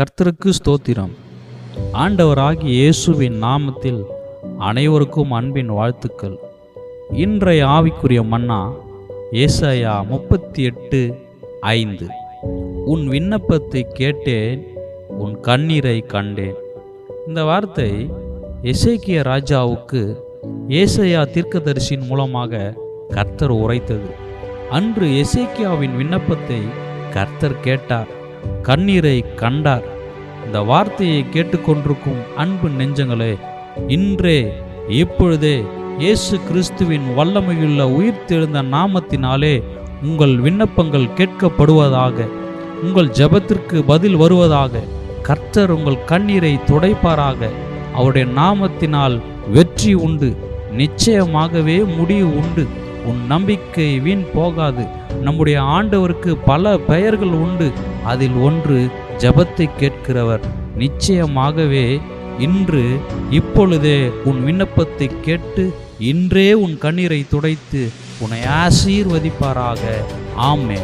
கர்த்தருக்கு ஸ்தோத்திரம். ஆண்டவராகிய இயேசுவின் நாமத்தில் அனைவருக்கும் அன்பின் வாழ்த்துக்கள். இன்றைய ஆவிக்குரிய மன்னா ஏசாயா முப்பத்தி எட்டு ஐந்து. உன் விண்ணப்பத்தை கேட்டேன் உன் கண்ணீரை கண்டேன். இந்த வார்த்தை எசேக்கிய ராஜாவுக்கு ஏசையா தீர்க்கதரிசியின் மூலமாக கர்த்தர் உரைத்தது. அன்று எசேக்கியாவின் விண்ணப்பத்தை கர்த்தர் கேட்டார். கண்ணீரை கண்டார். இந்த வார்த்தையை கேட்டுக்கொண்டிருக்கும் அன்பு நெஞ்சங்களே இன்றே இப்பொழுதே இயேசு கிறிஸ்துவின் வல்லமையுள்ள உயிர் தெழுந்த நாமத்தினாலே உங்கள் விண்ணப்பங்கள் கேட்கப்படுவதாக உங்கள் ஜெபத்திற்கு பதில் வருவதாக கர்த்தர் உங்கள் கண்ணீரை துடைப்பாராக. அவருடைய நாமத்தினால் வெற்றி உண்டு நிச்சயமாகவே முடிவு உண்டு. உன் நம்பிக்கை வீண் போகாது. நம்முடைய ஆண்டவருக்கு பல பெயர்கள் உண்டு. அதில் ஒன்று ஜபத்தை கேட்கிறவர். நிச்சயமாகவே இன்று இப்பொழுதே உன் விண்ணப்பத்தை கேட்டு இன்றே உன் கண்ணீரை துடைத்து உன்னை ஆசீர்வதிப்பாராக. ஆமே